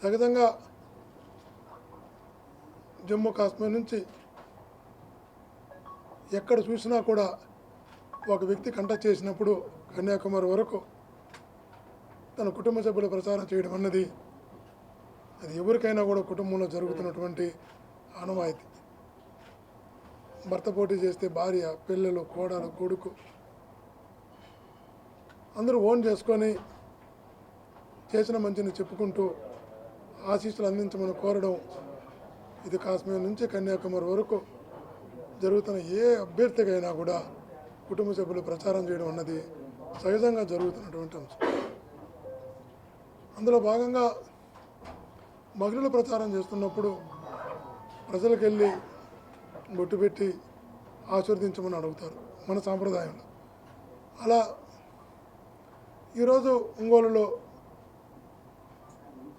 సగతంగా జమ్మూ కాశ్మీర్ నుంచి ఎక్కడ చూసినా కూడా ఒక వ్యక్తి కంటక్ట్ చేసినప్పుడు కన్యాకుమారి వరకు తన కుటుంబ సభ్యులు ప్రచారం చేయడం అన్నది అది ఎవరికైనా కూడా కుటుంబంలో జరుగుతున్నటువంటి ఆనవాయితీ. భర్త పోటీ చేస్తే భార్య పిల్లలు కోడలు కొడుకు అందరూ ఓన్ చేసుకొని చేసిన మంచిని చెప్పుకుంటూ ఆశీస్సులు అందించమని కోరడం ఇది కాశ్మీర్ నుంచి కన్యాకుమారి వరకు జరుగుతున్న ఏ అభ్యర్థికైనా కూడా కుటుంబ సభ్యులు ప్రచారం చేయడం అన్నది సహజంగా జరుగుతున్నటువంటి అంశం. అందులో భాగంగా మహిళలు ప్రచారం చేస్తున్నప్పుడు ప్రజలకు వెళ్ళి బొట్టు పెట్టి ఆశీర్వదించమని అడుగుతారు మన సాంప్రదాయంలో. అలా ఈరోజు ఒంగోలులో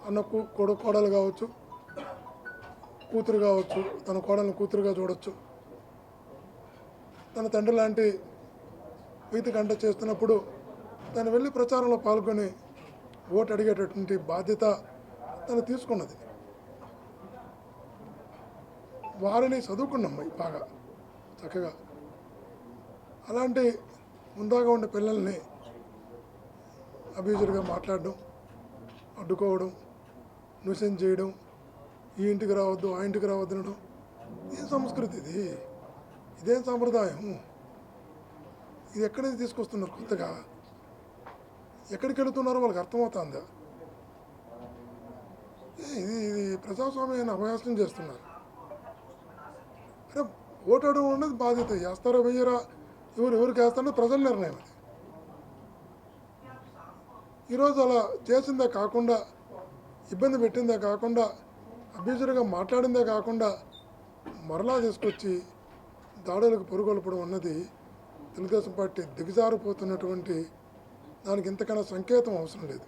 అన్నకు కొడు కోడలు కావచ్చు కూతురు కావచ్చు తన కోడలను కూతురుగా చూడొచ్చు. తన తండ్రి లాంటి వీతి కంట చేస్తున్నప్పుడు తను వెళ్ళి ప్రచారంలో పాల్గొని ఓటు అడిగేటటువంటి బాధ్యత తను తీసుకున్నది. వారిని చదువుకున్న అమ్మాయి బాగా చక్కగా. అలాంటి ముందాగా ఉండే పిల్లల్ని అబ్యూజర్గా మాట్లాడడం అడ్డుకోవడం న్యూసెన్స్ చేయడం ఈ ఇంటికి రావద్దు ఆ ఇంటికి రావద్దు అనడం ఏం సంస్కృతి ఇది. ఇదేం సాంప్రదాయం. ఇది ఎక్కడి నుంచి తీసుకొస్తున్నారు కొత్తగా? ఎక్కడికి వెళుతున్నారో వాళ్ళకి అర్థమవుతుందా? ఇది ఇది ప్రజాస్వామ్యాన్ని అభయాసం చేస్తున్నారు. అరే ఓటు అడగడం అనేది బాధ్యత. వేస్తారో వెయ్యరా ఎవరు ఎవరికి వేస్తారో ప్రజల నిర్ణయం అది. ఈరోజు అలా చేసిందే కాకుండా ఇబ్బంది పెట్టిందే కాకుండా అభ్యర్థులుగా మాట్లాడిందే కాకుండా మరలా తీసుకొచ్చి దాడులకు పురుగొల్పడం అన్నది తెలుగుదేశం పార్టీ దిగజారిపోతున్నటువంటి దానికి ఇంతకన్నా సంకేతం అవసరం లేదు.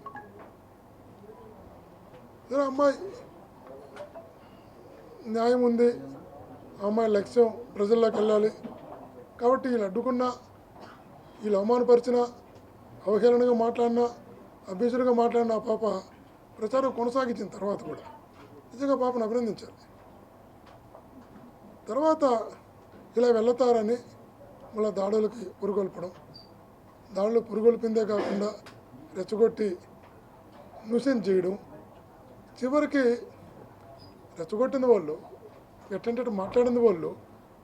అమ్మాయి న్యాయం ఉంది ఆ అమ్మాయి లక్ష్యం ప్రజల్లోకి వెళ్ళాలి. కాబట్టి వీళ్ళు అడ్డుకున్నా వీళ్ళు అవమానపరిచినా అవహేళనగా మాట్లాడినా అభ్యర్థులుగా మాట్లాడిన పాప ప్రచారం కొనసాగించిన తర్వాత కూడా నిజంగా పాపను అభినందించాలి. తర్వాత ఇలా వెళ్తారని మళ్ళీ దాడులకి పురుగొల్పడం దాడులు పురుగొల్పిందే కాకుండా రెచ్చగొట్టి న్యూసెన్స్ చేయడం చివరికి రెచ్చగొట్టింది వాళ్ళు ఎట్టంటే మాట్లాడింది వాళ్ళు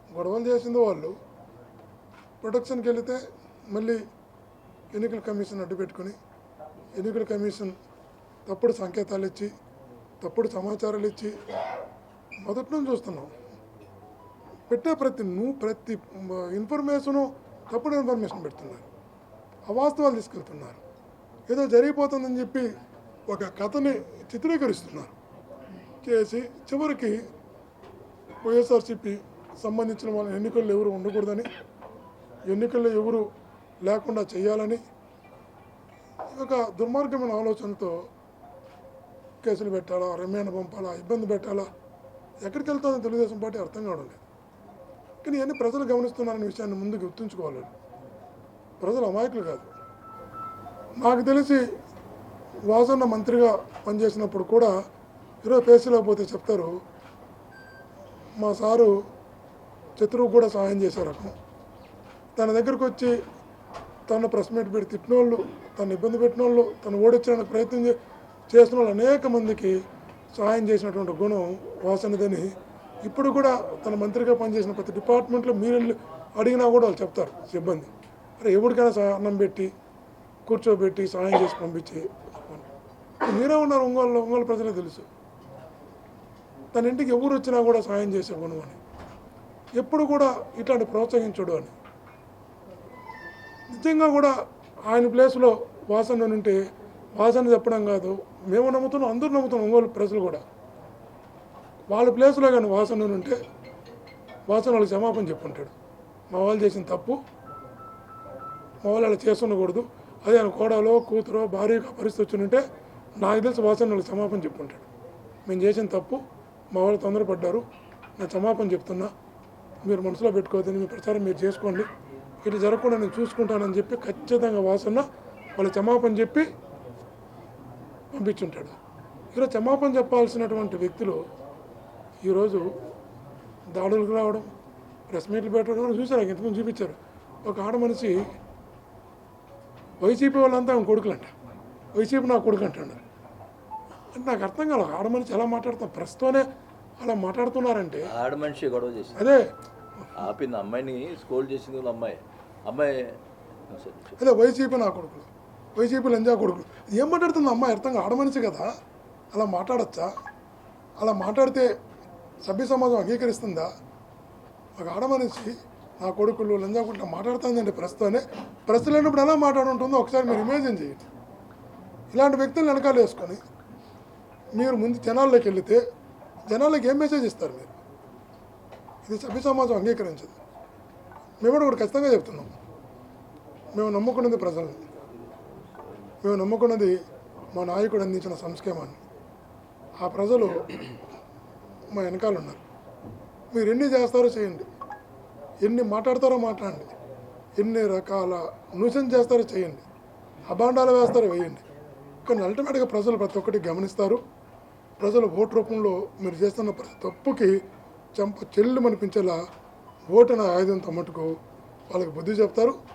గొడవలు చేసింది వాళ్ళు ప్రొడక్షన్కి వెళితే మళ్ళీ ఎన్నికల కమిషన్ అడ్డు పెట్టుకొని ఎన్నికల కమిషన్ తప్పుడు సంకేతాలు ఇచ్చి తప్పుడు సమాచారాలు ఇచ్చి మొదటి నుంచి చూస్తున్నాం. పెట్టే ప్రతి నువ్వు ప్రతి ఇన్ఫర్మేషను తప్పుడు ఇన్ఫర్మేషన్ పెడుతున్నారు. అవాస్తవాలు తీసుకెళ్తున్నారు. ఏదో జరిగిపోతుందని చెప్పి ఒక కథని చిత్రీకరిస్తున్నారు. చేసి చివరికి వైఎస్ఆర్సిపి సంబంధించిన వాళ్ళ ఎన్నికల్లో ఎవరు ఉండకూడదని ఎన్నికల్లో ఎవరు లేకుండా చేయాలని ఒక దుర్మార్గమైన ఆలోచనతో కేసులు పెట్టాలా రిమాండ్ పంపాలా ఇబ్బంది పెట్టాలా? ఎక్కడికి వెళ్తుందో తెలుగుదేశం పార్టీ అర్థం కావడం లేదు. కానీ ఇవన్నీ ప్రజలు గమనిస్తున్నారనే విషయాన్ని ముందు గుర్తుంచుకోవాలి. ప్రజలు అమాయకులు కాదు. నాకు తెలిసి వాసన్న మంత్రిగా పనిచేసినప్పుడు కూడా ఈరోజు పేసీలో పోతే చెప్తారు మా సారు శత్రువు కూడా సహాయం చేసే రకం తన దగ్గరకు వచ్చి తను ప్రెస్ మీట్ పెట్టి తిట్టిన వాళ్ళు తను ఇబ్బంది పెట్టిన వాళ్ళు తను ఓడించడానికి ప్రయత్నం చే- చేసిన వాళ్ళు అనేక మందికి సహాయం చేసినటువంటి గుణం వాసనదని ఇప్పుడు కూడా తన మంత్రిగా పనిచేసిన ప్రతి డిపార్ట్మెంట్లో మీరు అడిగినా కూడా వాళ్ళు చెప్తారు సిబ్బంది. అరే ఎవరికైనా అన్నం పెట్టి కూర్చోబెట్టి సహాయం చేసి పంపించి మీరే ఉన్నారు ఒంగోలు ఒంగోలు ప్రజలే తెలుసు. తన ఇంటికి ఎవరు వచ్చినా కూడా సహాయం చేసే గుణం అని. ఎప్పుడు కూడా ఇట్లాంటి ప్రోత్సహించడు అని. నిజంగా కూడా ఆయన ప్లేస్లో వాసన ఉంటే వాసన చెప్పడం కాదు మేము నమ్ముతున్నాం అందరూ నమ్ముతున్నాం ఒంగోలు ప్రజలు కూడా. వాళ్ళ ప్లేస్లో కానీ వాసన ఉంటే వాసన వాళ్ళకి క్షమాపణ చెప్పుంటాడు. మా వాళ్ళు చేసిన తప్పు మా వాళ్ళు అలా చేస్తుండకూడదు. అదే ఆయన కోడలో కూతురో భార్యగా పరిస్థితి వచ్చి ఉంటే నాకు తెలిసి వాసన వాళ్ళకి క్షమాపణ చెప్పుంటాడు. మేము చేసిన తప్పు మా వాళ్ళు తొందరపడ్డారు. నా క్షమాపణ చెప్తున్నా. మీరు మనసులో పెట్టుకోవద్దని మీ ప్రచారం మీరు చేసుకోండి. ఇటు జరగకుండా నేను చూసుకుంటానని చెప్పి ఖచ్చితంగా వాసన వాళ్ళ క్షమాపణ చెప్పి పంపించుంటాడు ఈరోజు క్షమాపణ చెప్పాల్సినటువంటి వ్యక్తులు ఈరోజు దాడులకు రావడం ప్రెస్ మీట్లు పెట్టడం కూడా చూశారు ఇంతకుముందు చూపించారు. ఒక ఆడ మనిషి వైసీపీ వాళ్ళంతా ఆమె కొడుకులంట. వైసీపీ నా కొడుకు అంటాడు అంటే నాకు అర్థం కాదు ఆడ మనిషి ఎలా మాట్లాడతాం ప్రస్తుతనే అలా మాట్లాడుతున్నారంటే. ఆడ మనిషి గొడవ చేసింది. అదే. ఆపింది అమ్మాయిని స్కోల్ చేసింది అమ్మాయి. అమ్మాయి. అదే వైసీపీ నా కొడుకులు. వైసీపీ లంజా కొడుకులు. ఏం మాట్లాడుతుంది అమ్మాయి అర్థం కాదు, ఆడ మనిషి కదా. అలా మాట్లాడచ్చా? అలా మాట్లాడితే సభ్య సమాజం అంగీకరిస్తుందా? ఒక ఆడమనిషి నా కొడుకులు లంజాకుంటా మాట్లాడుతుందండి ప్రస్తుతనే ప్రశ్న లేనప్పుడు ఎలా మాట్లాడుంటుందో ఒకసారి మీరు ఇమేజిన్ చేయండి. ఇలాంటి వ్యక్తులు వెనకాల వేసుకొని మీరు ముందు జనాల్లోకి వెళితే జనాలకి ఏం మెసేజ్ ఇస్తారు మీరు? ఇది సభ్య సమాజం అంగీకరించదు. మేము కూడా ఖచ్చితంగా చెప్తున్నాం. మేము నమ్ముకున్నది ప్రజలను. మేము నమ్ముకున్నది మా నాయకుడు అందించిన సంస్కేమాన్ని. ఆ ప్రజలు మా వెనకాల ఉన్నారు. మీరు ఎన్ని చేస్తారో చేయండి. ఎన్ని మాట్లాడతారో మాట్లాడండి. ఎన్ని రకాల న్యూసెన్స్ చేస్తారో చేయండి. అభాండాలు వేస్తారో వేయండి. కానీ అల్టిమేట్గా ప్రజలు ప్రతి ఒక్కటి గమనిస్తారు. ప్రజలు ఓటు రూపంలో మీరు చేస్తున్న ప్రతి తప్పుకి చెంప చెల్లు అనిపించేలా ఓటు అనే ఆయుధంతో మటుకు వాళ్ళకి బుద్ధి చెప్తారు.